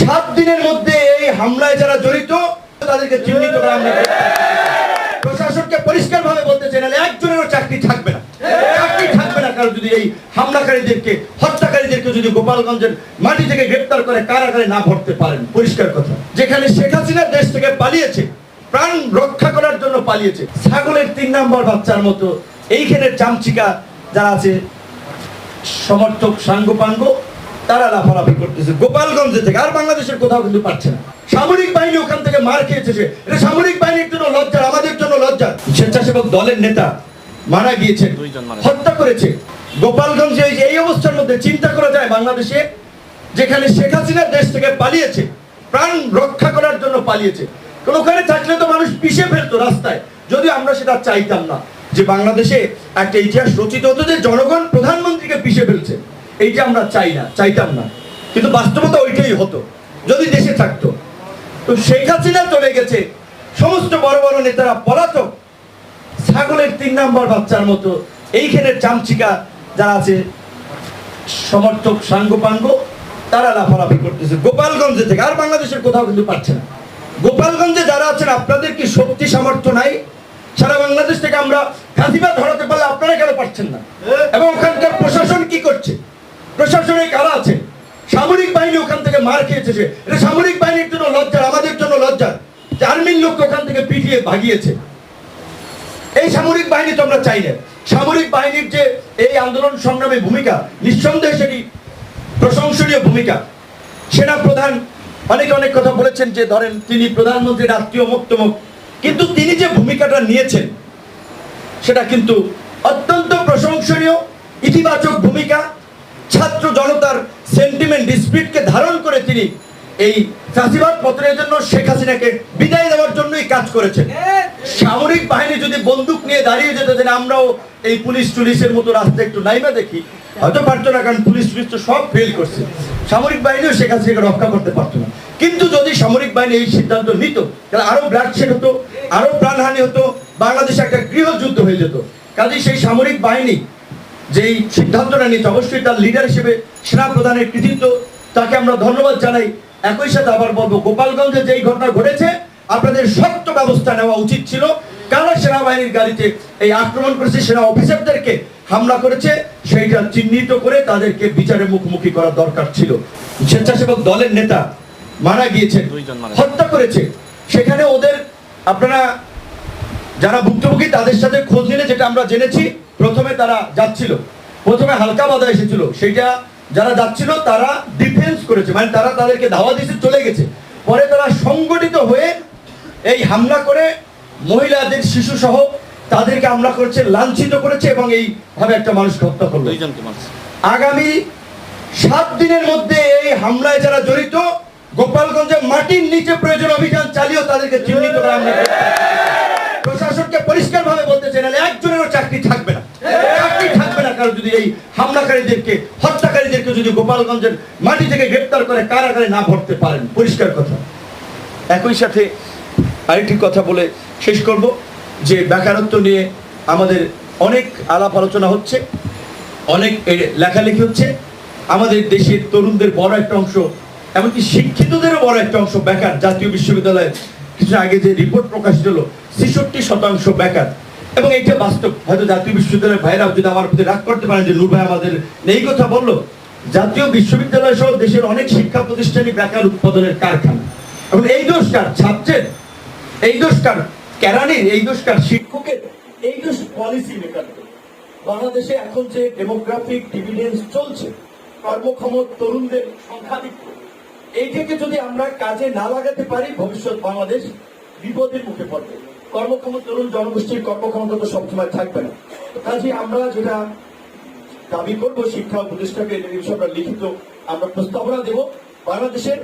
সাত দিনের মধ্যে এই হামলায় যারা জড়িত, তাদেরকে চিহ্নিত করে প্রশাসনকে পরিষ্কার ভাবে বলতে চাই একজনেরও চাকরি থাকবে না। চাকরি থাকবে না কারণ যদি এই হামলাকারীদেরকে, হত্যাকারীদেরকে যদি গোপালগঞ্জের মাটি থেকে গ্রেপ্তার করে কারাগারে না ভরতে পারেন, পরিষ্কার কথা। যেখানে শেখ হাসিনা দেশ থেকে পালিয়েছে, প্রাণ রক্ষা করার জন্য পালিয়েছে, ছাগলের তিন নম্বর বাচ্চার মতো। এইখানে চামচিকা যারা আছে, সমর্থক সাঙ্গপাঙ্গ তারা লাফালাফি করতেছে। গোপালগঞ্জ থেকে আর বাংলাদেশের কোথাও কিন্তু পাচ্ছে না। সামরিক বাহিনী ওখান থেকে মার খেয়েছে সে। এটা সামরিক বাহিনীর জন্য লজ্জা আমাদের জন্য লজ্জা স্বেচ্ছাসেবক দলের নেতা মারা গিয়েছেন হত্যা করেছে। গোপালগঞ্জে এই অবস্থার মধ্যে চিন্তা করা যায় বাংলাদেশে যেখানে শেখ হাসিনা দেশ থেকে পালিয়েছে প্রাণ রক্ষা করার জন্য পালিয়েছে। ওখানে থাকলে তো মানুষ পিষে ফেলতো রাস্তায়। যদি আমরা সেটা চাইতাম না যে বাংলাদেশে একটা ইতিহাস রচিত হতো যে জনগণ প্রধানমন্ত্রীকে পিষে ফেলছে। এইটা আমরা চাই না চাইতাম না। কিন্তু বাস্তবতা ওইটাই হতো যদি দেশে থাকতো। তো শেখ হাসিনা চলে গেছে সমস্ত বড় বড় নেতারা পলাতক। ছাগলের তিন নম্বর বাচ্চার মতো এইখানে চামচিকা যারা আছে সমর্থক সাঙ্গপাঙ্গ তারা লাফালাফি করতেছে। গোপালগঞ্জে থেকে আর বাংলাদেশের কোথাও কিন্তু পাচ্ছে না। গোপালগঞ্জে যারা আছেন আপনাদের কি শক্তি সামর্থ্য নাই? সারা বাংলাদেশ থেকে আমরা ফাঁসিবাদ ধরাতে পারলে আপনারা কেন পারছেন না? এবং ওখানকার প্রশাসন কি করছে? প্রশাসনে কারা আছে? সামরিক বাহিনী ওখান থেকে মার খেয়েছে এটা সামরিক বাহিনীর জন্য লজ্জার, আমাদের জন্য লজ্জার। যে আর্মির লোককে ওখান থেকে পিটিয়ে ভাগিয়েছে। এই সামরিক বাহিনী তো আমরা চাই না। সামরিক বাহিনীর যে এই আন্দোলন সংগ্রামে ভূমিকা, নিঃসন্দেহে সেটি প্রশংসনীয় ভূমিকা। সেনা প্রধান, অনেকে অনেক কথা বলেছেন যে, ধরেন তিনি প্রধানমন্ত্রীর আত্মীয় মুক্তমুখ। কিন্তু তিনি যে ভূমিকাটা নিয়েছেন, সেটা কিন্তু অত্যন্ত প্রশংসনীয়, ইতিবাচক ভূমিকা। ছাত্র জনতার সেন্টিমেন্ট ডিসপিটকে ধারণ করে তিনি এই চাষিবাদ পত্রের জন্য শেখ হাসিনাকে বিদায় দেওয়ার জন্যই কাজ করেছেন। সামরিক বাহিনী যদি বন্দুক নিয়ে দাঁড়িয়ে যেত যে আমরাও এই পুলিশ টুলিশের মতো রাস্তা একটু নাইমা দেখি। হয়তো পারতো না, কারণ পুলিশ টুলিশ তো সব ফেল করছে। সামরিক বাহিনীও শেখ হাসিনাকে রক্ষা করতে পারতো না। কিন্তু যদি সামরিক বাহিনী এই সিদ্ধান্ত নিত, তাহলে আরও ব্লাডশেড হতো, আরও প্রাণহানি হতো, বাংলাদেশে একটা গৃহযুদ্ধ হয়ে যেত। কাজে সেই সামরিক বাহিনী যেই সিদ্ধান্তটা নিয়েছে অবশ্যই তার লিডার হিসেবে সেনা প্রধানের কৃতিত্ব তাকে আমরা ধন্যবাদ জানাই। একই সাথে আবার বলব গোপালগঞ্জে যেই ঘটনা ঘটেছে আপনাদের শক্ত ব্যবস্থা নেওয়া উচিত ছিল। কারা সেনাবাহিনীর গাড়িতে এই আক্রমণ করেছে সেনা অফিসারদেরকে হামলা করেছে সেইটা চিহ্নিত করে তাদেরকে বিচারের মুখোমুখি করা দরকার ছিল। স্বেচ্ছাসেবক দলের নেতা মারা গিয়েছেন। হত্যা করেছে। সেখানে ওদের আপনারা যারা ভুক্তভোগী তাদের সাথে খোঁজ নিলে যেটা আমরা জেনেছি প্রথমে তারা যাচ্ছিল। প্রথমে হালকা বাধা এসেছিল। সেটা যারা যাচ্ছিল তারা ডিফেন্স করেছে। মানে তারা তাদেরকে ধাওয়া দিতে চলে গেছে। পরে তারা সংগঠিত হয়ে এই হামলা করে মহিলাদের শিশু সহ তাদেরকে হামলা করেছে লাঞ্ছিত করেছে এবং এইভাবে একটা মানুষ হত্যা করল। আগামী সাত দিনের মধ্যে এই হামলায় যারা জড়িত গোপালগঞ্জে মাটির নিচে প্রয়োজন অভিযান চালিয়েও তাদেরকে চিহ্নিত করে আমরা প্রশাসনকে পরিষ্কার ভাবে বলতে চাই নাহলে একজনেরও চাকরি থাকবে না চাকরি থাকবে না কারণ যদি এই হামলাকারীদেরকে, হত্যাকারীদেরকে যদি গোপালগঞ্জের মাটি থেকে গ্রেপ্তার করে কারাগারে না ভরতে পারেন, পরিষ্কার কথা। একই সাথে আরেকটি কথা বলে শেষ করব, যে বেকারত্ব নিয়ে আমাদের অনেক আলাপ আলোচনা হচ্ছে, অনেক লেখালেখি হচ্ছে। আমাদের দেশের তরুণদের বড় একটা অংশ, এমনকি শিক্ষিতদেরও বড় একটা অংশ বেকার। জাতীয় বিশ্ববিদ্যালয়ের কিছু আগে যে রিপোর্ট প্রকাশিত হলো, ছেষট্টি শতাংশ বেকার। এবং এইটা বাস্তব। হয়তো জাতীয় বিশ্ববিদ্যালয়ের ভাইরাও যদি আমার প্রতি রাগ করতে পারেন যে নূর ভাই আমাদের এই কথা বলল, জাতীয় বিশ্ববিদ্যালয় সহ দেশের অনেক শিক্ষা প্রতিষ্ঠানই বেকার উৎপাদনের কারখানা। এবং এই দোষ কার ছাত্রের এই দোষ কার কেরানির, এই দোষ কার শিক্ষকের, এই দোষ পলিসি মেকারদের বাংলাদেশে এখন যে ডেমোগ্রাফিক ডিভিডেন্স চলছে কর্মক্ষম তরুণদের সংখ্যাধিক্য এইটাকে যদি আমরা কাজে না লাগাতে পারি ভবিষ্যৎ বাংলাদেশ বিপদের মুখে পড়বে। কর্মক্ষম তরুণ জনগোষ্ঠীর কর্মক্ষমতা তো সবসময় থাকবে না। কাজে আমরা যেটা দাবি করব, শিক্ষা বিষয়ে আমরা লিখিত আমরা প্রস্তাবনা দেব। বাংলাদেশের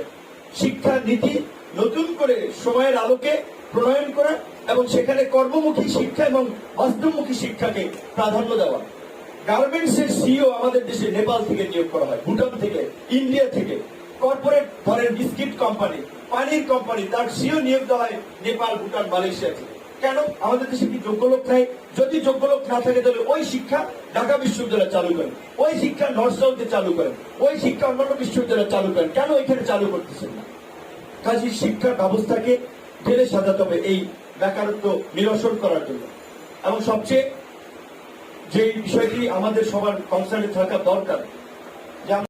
শিক্ষা নীতি নতুন করে সময়ের আলোকে প্রণয়ন করা এবং সেখানে কর্মমুখী শিক্ষা এবং বাস্তবমুখী শিক্ষাকে প্রাধান্য দেওয়া। গার্মেন্টস এর সিও আমাদের দেশে নেপাল থেকে নিয়োগ করা হয়, ভুটান থেকে, ইন্ডিয়া থেকে। কর্পোরেট ধরেন বিস্কিট কোম্পানি। পানির কোম্পানি তার সিও নিয়োগ দেওয়া হয় নেপাল, ভুটান, মালয়েশিয়া থেকে। কেন? আমাদের দেশে কি যোগ্য লোক নাই? যদি যোগ্য লোক না থাকে, তাহলে ওই শিক্ষা ঢাকা বিশ্ববিদ্যালয় চালু করেন। ওই শিক্ষা নর্থ সাউথে চালু করেন। ওই শিক্ষা অন্যান্য বিশ্ববিদ্যালয় চালু করেন। কেন এখানে চালু করতেছেন না? কাজী শিক্ষা ব্যবস্থাকে ঢেলে সাজাতে হবে এই বেকারত্ব নিরসন করার জন্য। এবং সবচেয়ে যে বিষয়টি আমাদের সবার কনসার্নে থাকা দরকার